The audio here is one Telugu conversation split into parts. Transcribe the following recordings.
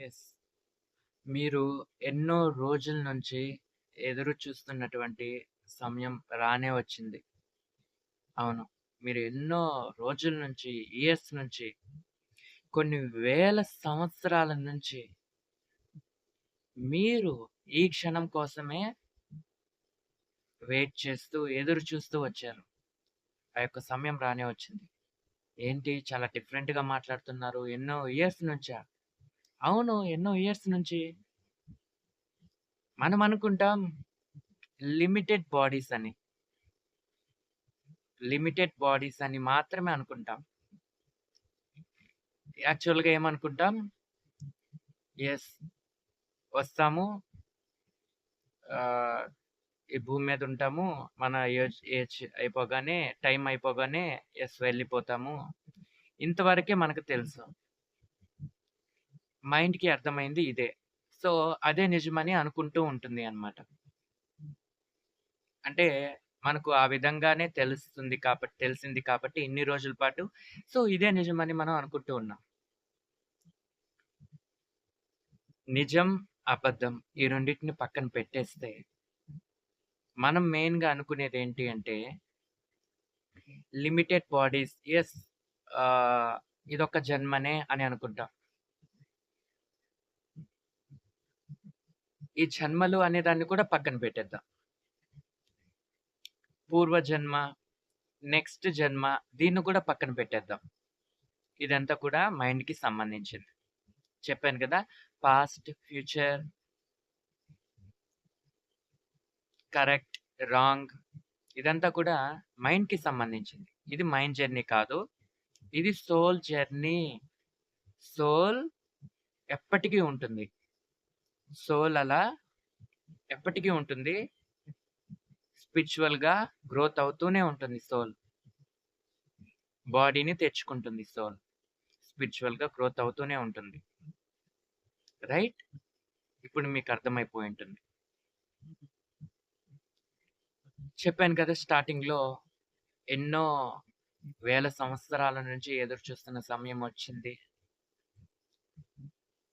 ఎస్ మీరు ఎన్నో రోజుల నుంచి ఎదురు చూస్తున్నటువంటి సమయం రానే వచ్చింది. అవును. మీరు ఎన్నో రోజుల నుంచి, ఇయర్స్ నుంచి, కొన్ని వేల సంవత్సరాల నుంచి మీరు ఈ క్షణం కోసమే వెయిట్ చేస్తూ, ఎదురు చూస్తూ వచ్చారు. ఆ యొక్క సమయం రానే వచ్చింది. ఏంటి చాలా డిఫరెంట్‌గా మాట్లాడుతున్నారు. ఎన్నో ఇయర్స్ నుంచా? అవును. ఎన్నో ఇయర్స్ నుంచి. మనం అనుకుంటాం లిమిటెడ్ బాడీస్ అని. లిమిటెడ్ బాడీస్ అని మాత్రమే అనుకుంటాం. యాక్చువల్‌గా ఏమనుకుంటాం? ఎస్ వస్తాము. ఈ భూమి మీద ఉంటాము. మన ఏజ్ ఏజ్ అయిపోగానే, టైం అయిపోగానే ఎస్ వెళ్ళిపోతాము. ఇంతవరకే మనకు తెలుసు. మైండ్‌కి అర్థమైంది ఇదే. సో, అదే నిజమని అనుకుంటూ ఉంటుంది అన్నమాట. అంటే మనకు ఆ విధంగానే తెలుస్తుంది కాబట్టి తెలిసింది కాబట్టి ఇన్ని రోజుల పాటు సో, ఇదే నిజమని మనం అనుకుంటూ ఉన్నాం. నిజం, అబద్ధం ఈ రెండిటిని పక్కన పెట్టేస్తే మనం మెయిన్‌గా అనుకునేదేంటి అంటే లిమిటెడ్ బాడీస్ యెస్. ఇదొక జన్మనే అని అనుకుంటాం. ఈ జన్మలు అనే దాన్ని కూడా పక్కన పెట్టేద్దాం. పూర్వజన్మ, నెక్స్ట్ జన్మ దీన్ని కూడా పక్కన పెట్టేద్దాం. ఇదంతా కూడా మైండ్‌కి సంబంధించింది. చెప్పాను కదా! పాస్ట్, ఫ్యూచర్ కరెక్ట్, రాంగ్ ఇదంతా కూడా మైండ్‌కి సంబంధించింది. ఇది మైండ్ జర్నీ కాదు. ఇది సోల్ జర్నీ. సోల్ ఎప్పటికీ ఉంటుంది. సోల్ అలా ఎప్పటికీ ఉంటుంది. స్పిరిచువల్‌గా గ్రోత్ అవుతూనే ఉంటుంది సోల్. బాడీని తెచ్చుకుంటుంది సోల్. స్పిరిచువల్‌గా గ్రోత్ అవుతూనే ఉంటుంది. రైట్? ఇప్పుడు మీకు అర్థమైపోయి ఉంటుంది. చెప్పాను కదా! స్టార్టింగ్‌లో ఎన్నో వేల సంవత్సరాల నుంచి ఎదురు చూస్తున్న సమయం వచ్చింది.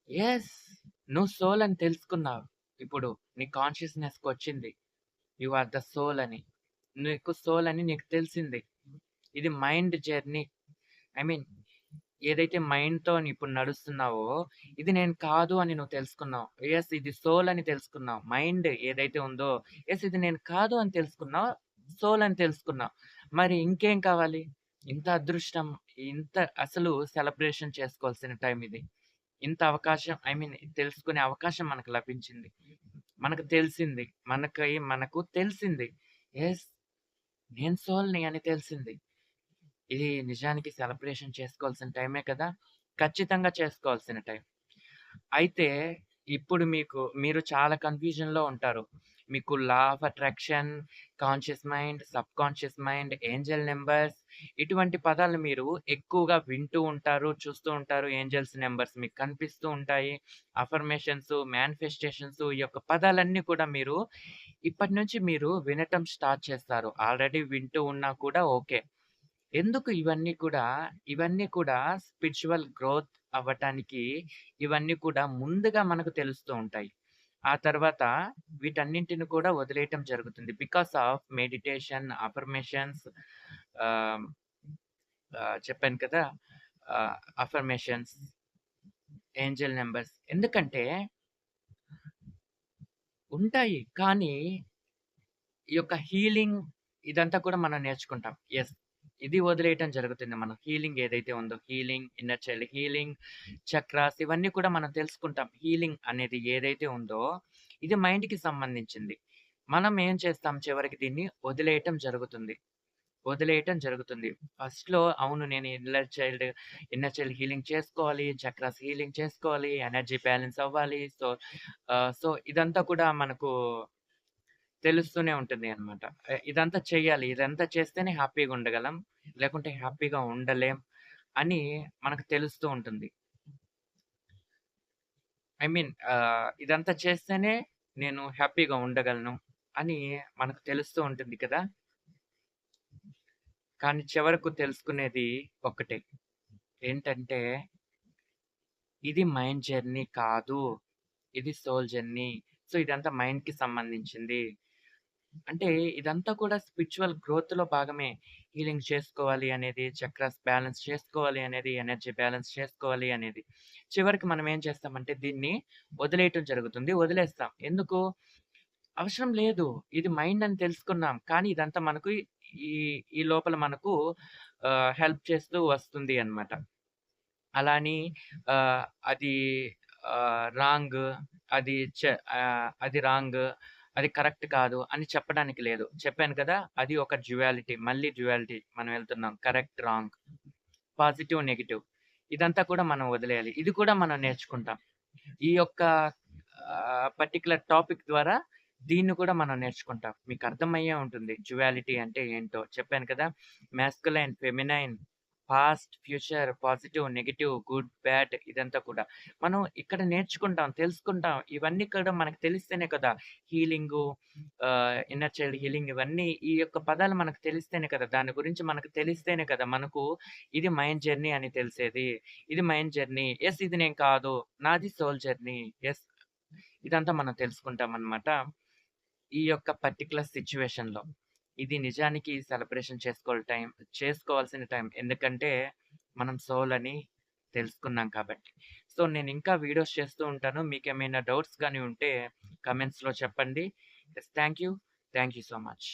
ఎస్ నువ్వు సోల్ అని తెలుసుకున్నావు. ఇప్పుడు నీ కాన్షియస్‌నెస్‌కొచ్చింది. యు ఆర్ ద సోల్ అని. నీకు సోల్ అని నీకు తెలిసింది. ఇది మైండ్ జర్నీ. ఐ మీన్ ఏదైతే మైండ్‌తో ఇప్పుడు నడుస్తున్నావో ఇది నేను కాదు అని నువ్వు తెలుసుకున్నావు. ఎస్ ఇది సోల్ అని తెలుసుకున్నావు. మైండ్ ఏదైతే ఉందో ఎస్ ఇది నేను కాదు అని తెలుసుకున్నావు. సోల్ అని తెలుసుకున్నావు. మరి ఇంకేం కావాలి? ఇంత అదృష్టం, ఇంత అసలు సెలబ్రేషన్ చేసుకోవాల్సిన టైం ఇది. ఇంత అవకాశం ఐ మీన్ తెలుసుకునే అవకాశం మనకు లభించింది. మనకు తెలిసింది. మనకి మనకు తెలిసింది. ఎస్ నేను సోల్‌ని అని తెలిసింది. ఇది నిజానికి సెలబ్రేషన్ చేసుకోవాల్సిన టైమే కదా! ఖచ్చితంగా చేసుకోవాల్సిన టైం. అయితే ఇప్పుడు మీకు మీరు చాలా కన్‌ఫ్యూజన్‌లో ఉంటారు. మీకు law of attraction, conscious mind, subconscious mind, angel numbers ఇటువంటి పదాలు మీరు ఎక్కువగా వింటూ ఉంటారు, చూస్తూ ఉంటారు. ఏంజెల్స్ నెంబర్స్ మీకు కనిపిస్తూ ఉంటాయి. అఫర్మేషన్స్, మేనిఫెస్టేషన్స్ ఈ యొక్క పదాలన్నీ కూడా మీరు ఇప్పటి నుంచి మీరు వినటం స్టార్ట్ చేస్తారు. ఆల్రెడీ వింటూ ఉన్నా కూడా ఓకే. ఎందుకు ఇవన్నీ కూడా ఇవన్నీ కూడా స్పిరిచువల్ గ్రోత్ అవ్వటానికి ఇవన్నీ కూడా ముందుగా మనకు తెలుస్తూ ఉంటాయి. ఆ తర్వాత వీటన్నింటిని కూడా వదిలేయటం జరుగుతుంది. బికాస్ ఆఫ్ మెడిటేషన్, అఫర్మేషన్స్ చెప్పాను కదా! అఫర్మేషన్స్, ఏంజెల్ నెంబర్స్ ఎందుకంటే ఉంటాయి. కానీ ఈ యొక్క హీలింగ్ ఇదంతా కూడా మనం నేర్చుకుంటాం. ఎస్ ఇది వదిలేయటం జరుగుతుంది. మనం హీలింగ్ ఏదైతే ఉందో healing, inner child healing, chakras ఇవన్నీ కూడా మనం తెలుసుకుంటాం. హీలింగ్ అనేది ఏదైతే ఉందో ఇది మైండ్‌కి సంబంధించింది. మనం ఏం చేస్తాం చివరికి దీన్ని వదిలేయటం జరుగుతుంది. వదిలేయటం జరుగుతుంది. ఫస్ట్‌లో అవును నేను inner child inner child healing చేసుకోవాలి, చక్రాస్ హీలింగ్ చేసుకోవాలి, ఎనర్జీ బ్యాలెన్స్ అవ్వాలి. సో, సో ఇదంతా కూడా మనకు తెలుస్తూనే ఉంటుంది అన్నమాట. ఆహ్, ఇదంతా చేయాలి. ఇదంతా చేస్తేనే హ్యాపీగా ఉండగలం. లేకుంటే హ్యాపీగా ఉండలేం అని మనకు తెలుస్తూ ఉంటుంది. ఐ మీన్ ఇదంతా చేస్తేనే నేను హ్యాపీగా ఉండగలను అని మనకు తెలుస్తూ ఉంటుంది కదా! కానీ చివరకు తెలుసుకునేది ఒక్కటే. ఏంటంటే ఇది మైండ్ జర్నీ కాదు. ఇది సోల్ జర్నీ. సో, ఇదంతా మైండ్‌కి సంబంధించింది. అంటే ఇదంతా కూడా స్పిరిచ్యువల్ గ్రోత్‌లో భాగమే. హీలింగ్ చేసుకోవాలి అనేది, చక్రాస్ బ్యాలెన్స్ చేసుకోవాలి అనేది, ఎనర్జీ బ్యాలెన్స్ చేసుకోవాలి అనేది. చివరికి మనం ఏం చేస్తామంటే దీన్ని వదిలేయటం జరుగుతుంది. వదిలేస్తాం. ఎందుకు? అవసరం లేదు. ఇది మైండ్ అని తెలుసుకున్నాం. కానీ ఇదంతా మనకు ఈ ఈ లోపల మనకు ఆహ్, హెల్ప్ చేస్తూ వస్తుంది అన్నమాట. అలా అని ఆహ్, అది ఆహ్, రాంగ్ అది చ ఆహ్, అది రాంగ్ అది కరెక్ట్ కాదు అని చెప్పడానికి లేదు. చెప్పాను కదా! అది ఒక జ్యువాలిటీ మళ్ళీ జ్యువాలిటీ మనం వెళ్తున్నాం. కరెక్ట్, రాంగ్, పాజిటివ్, నెగిటివ్ ఇదంతా కూడా మనం వదిలేయాలి. ఇది కూడా మనం నేర్చుకుంటాం. ఈ యొక్క పర్టికులర్ పర్టిక్యులర్ టాపిక్ ద్వారా దీన్ని కూడా మనం నేర్చుకుంటాం. మీకు అర్థమయ్యే ఉంటుంది. జ్యువాలిటీ అంటే ఏంటో చెప్పాను కదా! Masculine, feminine, past, future, positive, negative good, bad ఇదంతా కూడా. మనం ఇక్కడ నేర్చుకుంటాం, తెలుసుకుంటాం. ఇవన్నీ కూడా మనకు తెలిస్తేనే కదా! హీలింగ్ ఇన్నర్ చైల్డ్ హీలింగ్ ఇవన్నీ ఈ యొక్క పదాలు మనకు తెలిస్తేనే కదా! దాని గురించి మనకు తెలిస్తేనే కదా! మనకు ఇది మైండ్ జర్నీ అని తెలిసేది. ఇది మైండ్ జర్నీ. ఎస్ ఇది నేను కాదు. నాది సోల్ జర్నీ. ఎస్ ఇదంతా మనం తెలుసుకుంటాం అనమాట ఈ యొక్క పర్టిక్యులర్లో ఇది నిజానికి సెలబ్రేషన్ చేసుకోవాలి టైం చేసుకోవాల్సిన టైం. ఎందుకంటే మనం సోల్ అని తెలుసుకున్నాం కాబట్టి. సో, నేను ఇంకా వీడియోస్ చేస్తూ ఉంటాను. మీకేమైనా డౌట్స్ కానీ ఉంటే కమెంట్స్లో చెప్పండి. Thank you. Thank you so much.